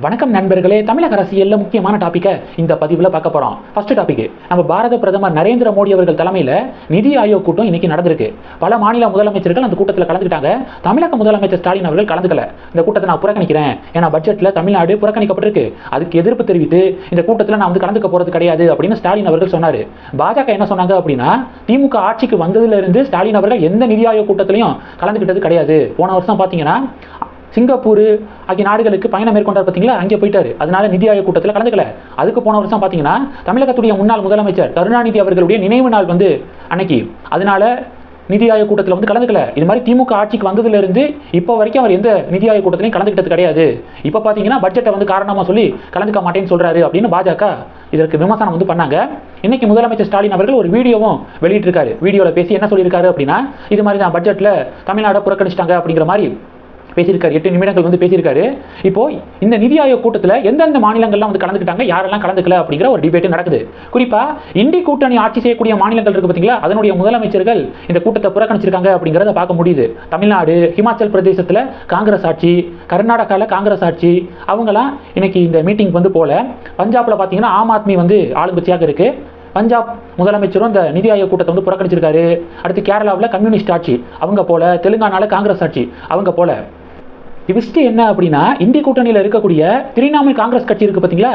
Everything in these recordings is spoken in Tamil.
வணக்கம் நண்பர்களே தமிழக அரசியலில் முக்கியமான டாபிக்கை இந்த பதிவில் பார்க்க போறோம். ஃபர்ஸ்ட் டாபிக் நம்ம பாரத பிரதமர் நரேந்திர மோடி அவர்கள் தலைமையில் நிதி ஆயோக் கூட்டம் இன்னைக்கு நடந்திருக்கு. பல மாநில முதலமைச்சர்கள் அந்த கூட்டத்தில் கலந்துக்கிட்டாங்க. தமிழக முதலமைச்சர் ஸ்டாலின் அவர்கள் கலந்துக்கல. இந்த கூட்டத்தை நான் புறக்கணிக்கிறேன். ஏன்னா பட்ஜெட்டில் தமிழ்நாடு புறக்கணிக்கப்பட்டிருக்கு. அதுக்கு எதிர்ப்பு தெரிவித்து இந்த கூட்டத்தில் நான் வந்து கலந்துக்க போறது கிடையாது அப்படின்னு ஸ்டாலின் அவர்கள் சொன்னார். பாஜக என்ன சொன்னாங்க அப்படின்னா திமுக ஆட்சிக்கு வந்ததுல இருந்து ஸ்டாலின் அவர்கள் எந்த நிதி ஆயோக் கூட்டத்திலையும் கலந்துக்கிட்டது கிடையாது. போன வருஷம் பார்த்தீங்கன்னா சிங்கப்பூர் ஆகிய நாடுகளுக்கு பயணம் மேற்கொண்டார் பார்த்தீங்களா? அங்கே போயிட்டார். அதனால நிதி ஆயோக் கூட்டத்தில் கலந்துக்கல. அதுக்கு போன வருஷம் பார்த்தீங்கன்னா தமிழகத்துடைய முன்னாள் முதலமைச்சர் கருணாநிதி அவர்களுடைய நினைவு நாள் வந்து அன்னைக்கு. அதனால நிதி ஆயோக் கூட்டத்தில் வந்து கலந்துக்கல. இது மாதிரி திமுக ஆட்சிக்கு வந்ததுலேருந்து இப்போ வரைக்கும் அவர் எந்த நிதி ஆயோக் கூட்டத்திலையும் கலந்துக்கிட்டது கிடையாது. இப்போ பார்த்தீங்கன்னா பட்ஜெட்டை வந்து காரணமாக சொல்லி கலந்துக்க மாட்டேன்னு சொல்கிறாரு அப்படின்னு பாஜக இதற்கு விமர்சனம் வந்து பண்ணாங்க. இன்னைக்கு முதலமைச்சர் ஸ்டாலின் அவர்கள் ஒரு வீடியோவும் வெளியிட்டிருக்காரு. வீடியோவில் பேசி என்ன சொல்லியிருக்காரு அப்படின்னா இது மாதிரி தான் பட்ஜெட்டில் தமிழ்நாடை புறக்கணிச்சிட்டாங்க அப்படிங்கிற மாதிரி பேசியிருக்காரு. எட்டு நிமிடங்கள் வந்து பேசியிருக்காரு. இப்போ இந்த நிதி ஆயோக் கூட்டத்தில் எந்தெந்த மாநிலங்கள்லாம் வந்து கலந்துக்கிட்டாங்க யாரெல்லாம் கலந்துக்கல அப்படிங்கிற ஒரு டிபேட் நடக்குது. குறிப்பா இந்தி கூட்டணி ஆட்சி செய்யக்கூடிய மாநிலங்கள் இருக்கு பார்த்தீங்களா அதனுடைய முதலமைச்சர்கள் இந்த கூட்டத்தை புறக்கணிச்சிருக்காங்க அப்படிங்கிறத பார்க்க முடியுது. தமிழ்நாடு ஹிமாச்சல் பிரதேசத்தில் காங்கிரஸ் ஆட்சி கர்நாடகாவில் காங்கிரஸ் ஆட்சி அவங்களாம் இன்னைக்கு இந்த மீட்டிங் வந்து போல பஞ்சாப்ல பார்த்தீங்கன்னா ஆம் ஆத்மி வந்து ஆளுங்கட்சியாக இருக்கு. பஞ்சாப் முதலமைச்சரும் இந்த நிதி ஆயோக் கூட்டத்தை வந்து புறக்கணிச்சிருக்காரு. அடுத்து கேரளாவில் கம்யூனிஸ்ட் ஆட்சி அவங்க போல தெலுங்கானாவில் காங்கிரஸ் ஆட்சி அவங்க போல. ட்விஸ்ட் என்ன அப்படின்னா இந்திய கூட்டணியில் இருக்கக்கூடிய திரிணாமுல் காங்கிரஸ் கட்சி இருக்கு பார்த்தீங்களா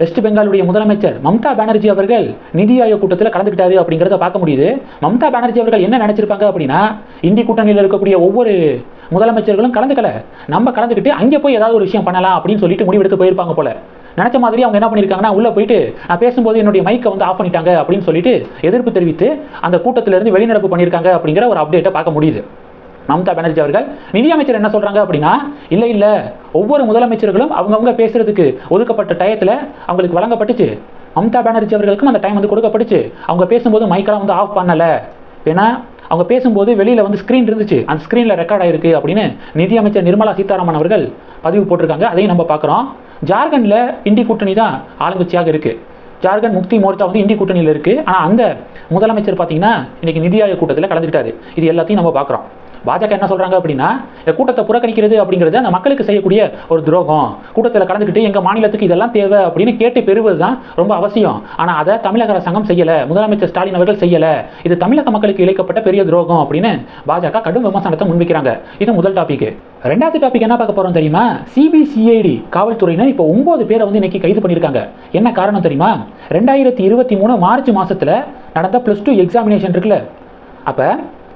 வெஸ்ட் பெங்காலுடைய முதலமைச்சர் மம்தா பானர்ஜி அவர்கள் நிதி ஆயோக் கூட்டத்தில் கலந்துக்கிட்டாரு அப்படிங்கிறத பார்க்க முடியுது. மம்தா பானர்ஜி அவர்கள் என்ன நினைச்சிருப்பாங்க அப்படின்னா இந்திய கூட்டணியில் இருக்கக்கூடிய ஒவ்வொரு முதலமைச்சர்களும் கலந்துக்கல. நம்ம கலந்துக்கிட்டு அங்கே போய் ஏதாவது ஒரு விஷயம் பண்ணலாம் அப்படின்னு சொல்லிட்டு முடிவெடுத்து போயிருப்பாங்க போல. நினைச்ச மாதிரி அவங்க என்ன பண்ணியிருக்காங்கன்னா உள்ளே போயிட்டு நான் பேசும்போது என்னுடைய மைக்கை வந்து ஆஃப் பண்ணிட்டாங்க அப்படின்னு சொல்லிட்டு எதிர்ப்பு தெரிவித்து அந்த கூட்டத்திலிருந்து வெளிநடப்பு பண்ணியிருக்காங்க அப்படிங்கிற ஒரு அப்டேட்டை பார்க்க முடியுது. மம்தா பானர்ஜி அவர்கள் நிதியமைச்சர் என்ன சொல்றாங்க அப்படின்னா இல்லை இல்லை ஒவ்வொரு முதலமைச்சர்களும் அவங்கவுங்க பேசுறதுக்கு ஒதுக்கப்பட்ட டயத்தில் அவங்களுக்கு வழங்கப்பட்டுச்சு. மம்தா பானர்ஜி அவர்களுக்கும் அந்த டைம் வந்து கொடுக்கப்பட்டுச்சு. அவங்க பேசும்போது மைக்கெல்லாம் வந்து ஆஃப் பண்ணலை. ஏன்னா அவங்க பேசும்போது வெளியில் வந்து ஸ்க்ரீன் இருந்துச்சு. அந்த ஸ்க்ரீனில் ரெக்கார்ட் ஆயிருக்கு அப்படின்னு நிதியமைச்சர் நிர்மலா சீதாராமன் அவர்கள் பதிவு போட்டிருக்காங்க. அதையும் நம்ம பார்க்குறோம். ஜார்க்கண்டில் இண்டி கூட்டணி தான் ஆளுங்கட்சியாக இருக்குது ஜார்க்கண்ட் முக்தி மோர்ச்சா வந்து இந்தி கூட்டணியில் இருக்குது ஆனால் அந்த முதலமைச்சர் பார்த்தீங்கன்னா இன்றைக்கி நிதி ஆயோக் கூட்டத்தில் கலந்துக்கிட்டாரு. இது எல்லாத்தையும் நம்ம பார்க்குறோம். பாஜக என்ன சொல்றாங்க அப்படின்னா இந்த கூட்டத்தை புறக்கணிக்கிறது அப்படிங்கிறது அந்த மக்களுக்கு செய்யக்கூடிய ஒரு துரோகம். கூட்டத்தில் கலந்துக்கிட்டு எங்க மாநிலத்துக்கு இதெல்லாம் தேவை அப்படின்னு கேட்டு பெறுவது தான் ரொம்ப அவசியம். ஆனால் அதை தமிழக அரசாங்கம் செய்யல. முதலமைச்சர் ஸ்டாலின் அவர்கள் செய்யல. இது தமிழக மக்களுக்கு இழைக்கப்பட்ட பெரிய துரோகம் அப்படின்னு பாஜக கடும் விமர்சனத்தை முன்வைக்கிறாங்க. இது முதல் டாபிக் ரெண்டாவது டாபிக் என்ன பார்க்க போறோம் தெரியுமா? சிபிசிஐடி காவல்துறையினர் இப்போ ஒன்பது பேரை வந்து இன்னைக்கு கைது பண்ணியிருக்காங்க. என்ன காரணம் தெரியுமா? ரெண்டாயிரத்தி இருபத்தி மூணு மார்ச் மாசத்துல நடந்த பிளஸ் டூ எக்ஸாமினேஷன் இருக்குல்ல. அப்போ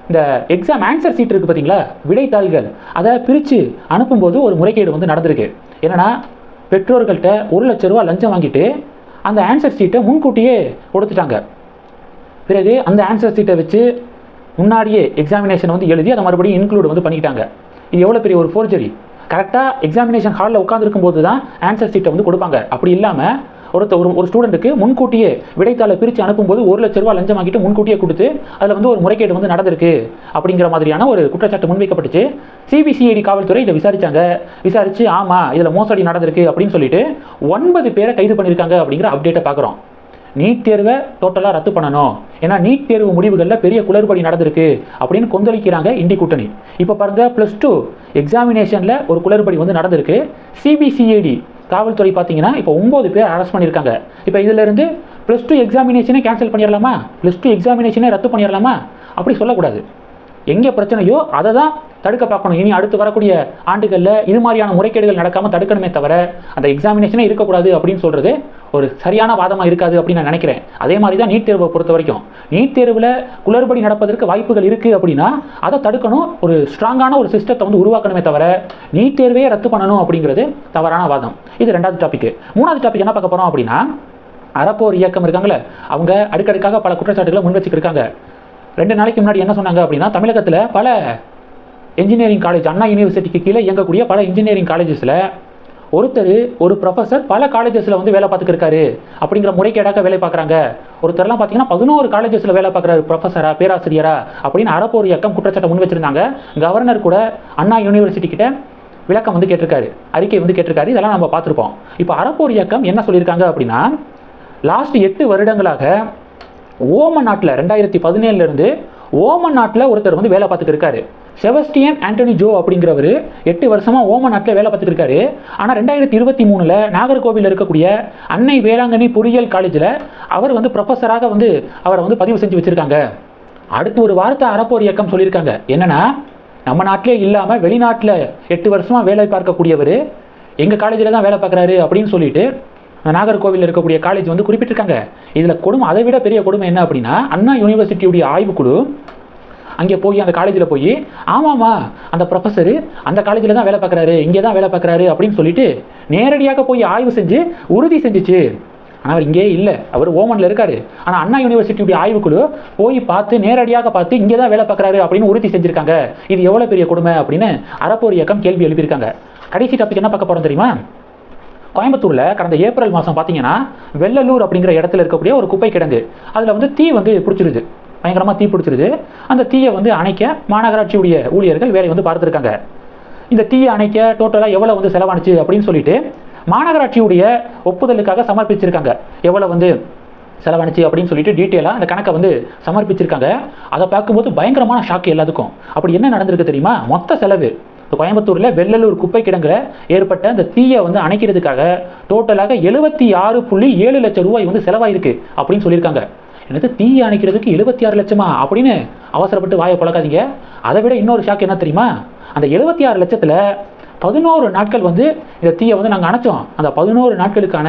இந்த எக்ஸாம் ஆன்சர் சீட் இருக்குது பார்த்தீங்களா விடைத்தாள்கள் அதை பிரித்து அனுப்பும்போது ஒரு முறைகேடு வந்து நடந்திருக்கு. என்னன்னா பெற்றோர்கள்ட்ட ஒரு லட்ச ரூபா லஞ்சம் வாங்கிட்டு அந்த ஆன்சர் சீட்டை முன்கூட்டியே கொடுத்துட்டாங்க. பிறகு அந்த ஆன்சர் சீட்டை வச்சு முன்னாடியே எக்ஸாமினேஷன் வந்து எழுதி அதை மறுபடியும் இன்க்ளூட் வந்து பண்ணிக்கிட்டாங்க. இது எவ்வளோ பெரிய ஒரு ஃபோர்ஜரி கரெக்டாக எக்ஸாமினேஷன் ஹாலில் உட்காந்துருக்கும் போது தான் ஆன்சர் சீட்டை வந்து கொடுப்பாங்க. அப்படி இல்லாமல் ஒருத்த ஒரு ஒரு ஸ்டூடெண்ட்டுக்கு முன்கூட்டியே விடைத்தாளை பிரித்து அனுப்பும்போது ஒரு லட்ச ரூபா லஞ்சம் வாங்கிட்டு முன்கூட்டியே கொடுத்து அதில் வந்து ஒரு முறைகேடு வந்து நடந்திருக்கு அப்படிங்கிற மாதிரியான ஒரு குற்றச்சாட்டு முன்வைக்கப்பட்டுச்சு. சிபிசிஐடி காவல்துறை இதை விசாரிச்சாங்க. விசாரிச்சு ஆமாம் இதில் மோசடி நடந்திருக்கு அப்படின்னு சொல்லிட்டு ஒன்பது பேரை கைது பண்ணியிருக்காங்க அப்படிங்கிற அப்டேட்டை பார்க்குறோம் நீட் தேர்வை டோட்டலாக ரத்து பண்ணணும். ஏன்னா நீட் தேர்வு முடிவுகளில் பெரிய குளறுபடி நடந்திருக்கு அப்படின்னு கொந்தளிக்கிறாங்க இண்டி கூட்டணி. இப்போ பாருங்கள் ப்ளஸ் டூ எக்ஸாமினேஷனில் ஒரு குளறுபடி வந்து நடந்திருக்கு. சிபிசிஐடி காவல்துறை பார்த்தீங்கன்னா இப்போ ஒம்பது பேர் அரெஸ்ட் பண்ணியிருக்காங்க. இப்போ இதிலிருந்து ப்ளஸ் டூ எக்ஸாமினேஷனே கேன்சல் பண்ணிடலாமா ப்ளஸ் டூ எக்ஸாமினேஷனே ரத்து பண்ணிடலாமா அப்படி சொல்லக்கூடாது. எங்கே பிரச்சனையோ அதை தான் தடுக்க பார்க்கணும். இனி அடுத்து வரக்கூடிய ஆண்டுகளில் இது மாதிரியான முறைகேடுகள் நடக்காமல் தடுக்கணுமே தவிர அந்த எக்ஸாமினேஷனே இருக்கக்கூடாது அப்படின்னு சொல்கிறது ஒரு சரியான வாதமாக இருக்காது அப்படின்னு நான் நினைக்கிறேன். அதே மாதிரி தான் நீட் தேர்வை பொறுத்த வரைக்கும். நீட் தேர்வில் குளறுபடி நடப்பதற்கு வாய்ப்புகள் இருக்குது அப்படின்னா அதை தடுக்கணும். ஒரு ஸ்ட்ராங்கான ஒரு சிஸ்டத்தை வந்து உருவாக்கணுமே தவிர நீட் தேர்வே ரத்து பண்ணணும் அப்படிங்கிறது தவறான வாதம். இது ரெண்டாவது டாபிக் மூணாவது டாபிக் என்ன பார்க்க போகிறோம் அப்படின்னா அறப்போர் இயக்கம் இருக்காங்களே அவங்க அடுக்கடுக்காக பல குற்றச்சாட்டுகளை முன் வச்சுக்கிருக்காங்க ரெண்டு நாளைக்கு முன்னாடி என்ன சொன்னாங்க அப்படின்னா தமிழகத்தில் பல இன்ஜினியரிங் காலேஜ் அண்ணா யூனிவர்சிட்டிக்கு கீழே இயங்கக்கூடிய பல இன்ஜினியரிங் காலேஜஸில் ஒருத்தர் ஒரு ப்ரொஃபஸர் பல காலேஜஸில் வந்து வேலை பார்த்துக்கிருக்காரு அப்படிங்கிற முறைகேடாக வேலை பார்க்குறாங்க. ஒருத்தர்லாம் பார்த்தீங்கன்னா பதினோரு காலேஜஸில் வேலை பார்க்குறாரு ப்ரொஃபஸரா பேராசிரியரா அப்படின்னு அறப்போர் இயக்கம் குற்றச்சாட்டை முன் வச்சிருந்தாங்க. கவர்னர் கூட அண்ணா யூனிவர்சிட்டி கிட்ட விளக்கம் வந்து கேட்டிருக்காரு அறிக்கை வந்து கேட்டிருக்காரு. இதெல்லாம் நம்ம பார்த்துருப்போம். இப்போ அறப்போர் இயக்கம் என்ன சொல்லியிருக்காங்க அப்படின்னா லாஸ்ட் எட்டு வருடங்களாக ஓம நாட்டில் ரெண்டாயிரத்தி பதினேழுலேருந்து ஓமன் நாட்டில் ஒருத்தர் வந்து வேலை பார்த்துட்டு இருக்காரு. செபஸ்டியன் ஆண்டனி ஜோ அப்படிங்கிறவர் எட்டு வருஷமாக ஓமன் நாட்டில் வேலை பார்த்துட்டு இருக்காரு. ஆனால் ரெண்டாயிரத்தி இருபத்தி மூணில் நாகர்கோவிலில் இருக்கக்கூடிய அன்னை வேளாங்கண்ணி பொறியியல் காலேஜில் அவர் வந்து ப்ரொஃபஸராக வந்து அவரை வந்து பதிவு செஞ்சு வச்சுருக்காங்க. அடுத்து ஒரு வார்த்தை அறப்போர் இயக்கம் சொல்லியிருக்காங்க. என்னென்னா நம்ம நாட்டிலே இல்லாமல் வெளிநாட்டில் எட்டு வருஷமாக வேலை பார்க்கக்கூடியவர் எங்கள் காலேஜில் தான் வேலை பார்க்குறாரு அப்படின்னு சொல்லிட்டு நாகர்கோவிலில் இருக்கக்கூடிய காலேஜ் வந்து குறிப்பிட்டிருக்காங்க. இதில் கொடுமை அதை விட பெரிய கொடுமை என்ன அப்படின்னா அண்ணா யூனிவர்சிட்டியுடைய ஆய்வுக்குழு அங்கே போய் அந்த காலேஜில் போய் ஆமாம்மா அந்த ப்ரொஃபஸரு அந்த காலேஜில் தான் வேலை பார்க்குறாரு இங்கே தான் வேலை பார்க்குறாரு அப்படின்னு சொல்லிட்டு நேரடியாக போய் ஆய்வு செஞ்சு உறுதி செஞ்சுச்சு. ஆனால் அவர் இங்கேயே இல்லை. அவர் ஓமனில் இருக்காரு. ஆனால் அண்ணா யூனிவர்சிட்டியுடைய ஆய்வுக்குழு போய் பார்த்து நேரடியாக பார்த்து இங்கே தான் வேலை பார்க்குறாரு அப்படின்னு உறுதி செஞ்சுருக்காங்க. இது எவ்வளோ பெரிய கொடுமை அப்படின்னு அறப்போர் இயக்கம் கேள்வி எழுப்பியிருக்காங்க. கடைசி டாபிக் என்ன பார்க்க போகிறோம் தெரியுமா? கோயம்புத்தூரில் கடந்த ஏப்ரல் மாதம் பார்த்தீங்கன்னா வெள்ளலூர் அப்படிங்கிற இடத்துல இருக்கக்கூடிய ஒரு குப்பை கிடங்கு. அதில் வந்து தீ வந்து பிடிச்சிருது. பயங்கரமாக தீ பிடிச்சிருது. அந்த தீயை வந்து அணைக்க மாநகராட்சியுடைய ஊழியர்கள் வேலை வந்து பார்த்துருக்காங்க. இந்த தீயை அணைக்க டோட்டலாக எவ்வளோ வந்து செலவானுச்சு அப்படின்னு சொல்லிட்டு மாநகராட்சியுடைய ஒப்புதலுக்காக சமர்ப்பிச்சிருக்காங்க. எவ்வளோ வந்து செலவணிச்சு அப்படின்னு சொல்லிட்டு டீட்டெயிலாக அந்த கணக்கை வந்து சமர்ப்பிச்சிருக்காங்க. அதை பார்க்கும்போது பயங்கரமான ஷாக் எல்லாத்துக்கும். அப்படி என்ன நடந்திருக்கு தெரியுமா? மொத்த செலவு கோயம்புத்தூரில் வெள்ளலூர் குப்பை கிடங்குல ஏற்பட்ட அந்த தீயை வந்து அணைக்கிறதுக்காக டோட்டலாக எழுபத்தி ஆறு புள்ளி ஏழு லட்சம் ரூபாய் வந்து செலவாயிருக்கு அப்படின்னு சொல்லியிருக்காங்க. என்னது தீயை அணைக்கிறதுக்கு எழுபத்தி ஆறு லட்சமா அப்படின்னு அவசரப்பட்டு வாயை பழக்காதீங்க அதை விட இன்னொரு ஷாக் என்ன தெரியுமா? அந்த எழுபத்தி ஆறு லட்சத்தில் பதினோரு நாட்கள் வந்து இந்த தீயை வந்து நாங்கள் அணைச்சோம். அந்த பதினோரு நாட்களுக்கான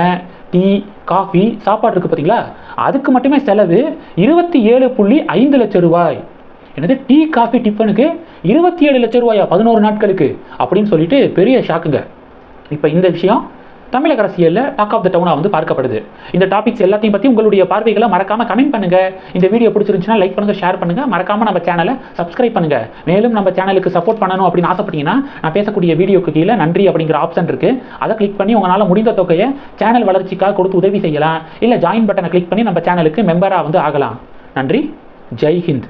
டீ காஃபி சாப்பாடு இருக்குது பார்த்தீங்களா அதுக்கு மட்டுமே செலவு இருபத்தி ஏழு புள்ளி ஐந்து லட்சம் ரூபாய். என்னது? டீ காஃபி டிஃபனுக்கு இருபத்தி ஏழு லட்சம் ரூபாயா? பதினோரு நாட்களுக்கு. அப்படின்னு சொல்லிட்டு பெரிய ஷாக்குங்க இப்போ இந்த விஷயம் தமிழக அரசியலில் டாக் ஆஃப் த டவுனாக வந்து பார்க்கப்படுது. இந்த டாபிக்ஸ் எல்லாத்தையும் பற்றி உங்களுடைய பார்வைகளை மறக்காமல் கமெண்ட் பண்ணுங்கள் இந்த வீடியோ பிடிச்சிருந்துச்சுன்னா லைக் பண்ணுங்கள் ஷேர் பண்ணுங்கள் மறக்காமல் நம்ம சேனலை சப்ஸ்கிரைப் பண்ணுங்கள் மேலும் நம்ம சேனலுக்கு சப்போர்ட் பண்ணணும் அப்படின்னு ஆசைப்பட்டீங்கன்னா நான் பேசக்கூடிய வீடியோக்கு கீழே நன்றி அப்படிங்கிற ஆப்ஷன் இருக்குது அதை கிளிக் பண்ணி உங்களால் முடிந்த தொகையை சேனல் வளர்ச்சிக்காக கொடுத்து உதவி செய்யலாம். இல்லை ஜாயின் பட்டனை கிளிக் பண்ணி நம்ம சேனலுக்கு மெம்பராக வந்து ஆகலாம். நன்றி. ஜெய் ஹிந்த்.